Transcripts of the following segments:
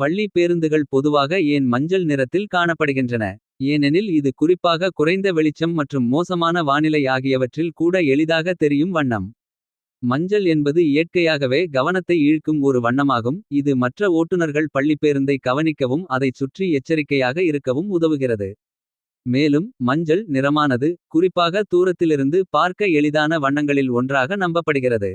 பள்ளி பேருந்துகள் பொதுவாக ஏன் மஞ்சள் நிறத்தில் காணப்படுகின்றன. ஏனெனில் இது குறிப்பாக குறைந்த வெளிச்சம் மற்றும் மோசமான வானிலை ஆகியவற்றில் கூட எளிதாக தெரியும் வண்ணம். மஞ்சள் என்பது இயற்கையாகவே கவனத்தை ஈழ்க்கும் ஒரு வண்ணமாகும். இது மற்ற ஓட்டுநர்கள் பள்ளிப்பேருந்தை கவனிக்கவும் அதைச் சுற்றி எச்சரிக்கையாக இருக்கவும் உதவுகிறது. மேலும் மஞ்சள் நிறமானது குறிப்பாக தூரத்திலிருந்து பார்க்க எளிதான வண்ணங்களில் ஒன்றாக நம்பப்படுகிறது.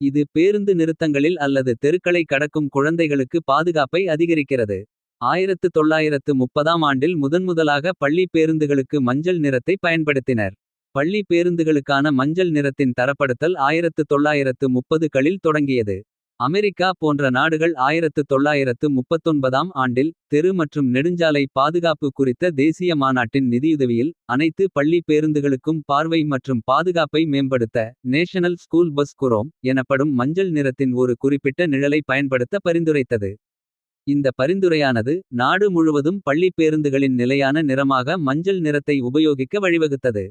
இது பேருந்து நிறுத்தங்களில் அல்லது தெருக்களை கடக்கும் குழந்தைகளுக்கு பாதுகாப்பை அதிகரிக்கிறது. 1930ஆம் ஆண்டில் முதன்முதலாக பள்ளி பேருந்துகளுக்கு மஞ்சள் நிறத்தை பயன்படுத்தினர். பள்ளி பேருந்துகளுக்கான மஞ்சள் நிறத்தின் தரப்படுத்தல் 1930களில் தொடங்கியது. அமெரிக்கா போன்ற நாடுகள் 1939ஆம் ஆண்டில். தெரு மற்றும் நெடுஞ்சாலை பாதுகாப்பு குறித்த தேசிய மாநாட்டின் நிதியுதவியில். அனைத்து பள்ளி பேருந்துகளுக்கும் பார்வை மற்றும் பாதுகாப்பை மேம்படுத்த. நேஷனல் ஸ்கூல் பஸ் குரோம் எனப்படும் மஞ்சள் நிறத்தின் ஒரு குறிப்பிட்ட நிழலை பயன்படுத்த பரிந்துரைத்தது. இந்த பரிந்துரையானது நாடு முழுவதும் பள்ளி பேருந்துகளின் நிலையான நிறமாக மஞ்சள் நிறத்தை உபயோகிக்க வழிவகுத்தது.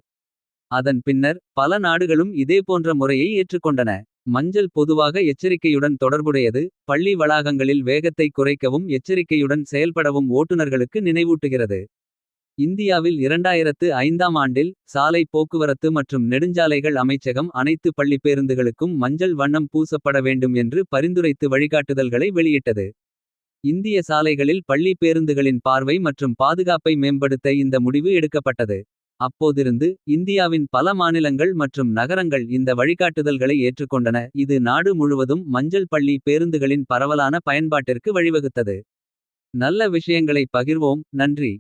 அதன் பின்னர் பல நாடுகளும் இதேபோன்ற முறையை ஏற்றுக்கொண்டன. மஞ்சள் பொதுவாக எச்சரிக்கையுடன் தொடர்புடையது. பள்ளி வளாகங்களில் வேகத்தை குறைக்கவும் எச்சரிக்கையுடன் செயல்படவும் ஓட்டுநர்களுக்கு நினைவூட்டுகிறது. இந்தியாவில் 2005ஆம் ஆண்டில் சாலை போக்குவரத்து மற்றும் நெடுஞ்சாலைகள் அமைச்சகம். அனைத்து பள்ளிப்பேருந்துகளுக்கும் மஞ்சள் வண்ணம் பூசப்பட வேண்டும் என்று பரிந்துரைத்து வழிகாட்டுதல்களை வெளியிட்டது. இந்திய சாலைகளில் பள்ளி பேருந்துகளின் பார்வை மற்றும் பாதுகாப்பை மேம்படுத்த இந்த முடிவு எடுக்கப்பட்டது. அப்போதிருந்து இந்தியாவின் பல மாநிலங்கள் மற்றும் நகரங்கள் இந்த வழிகாட்டுதல்களை ஏற்றுக்கொண்டன. இது நாடு முழுவதும் மஞ்சள் பள்ளி பேருந்துகளின் பரவலான பயன்பாட்டிற்கு வழிவகுத்தது. நல்ல விஷயங்களை பகிர்வோம் நன்றி.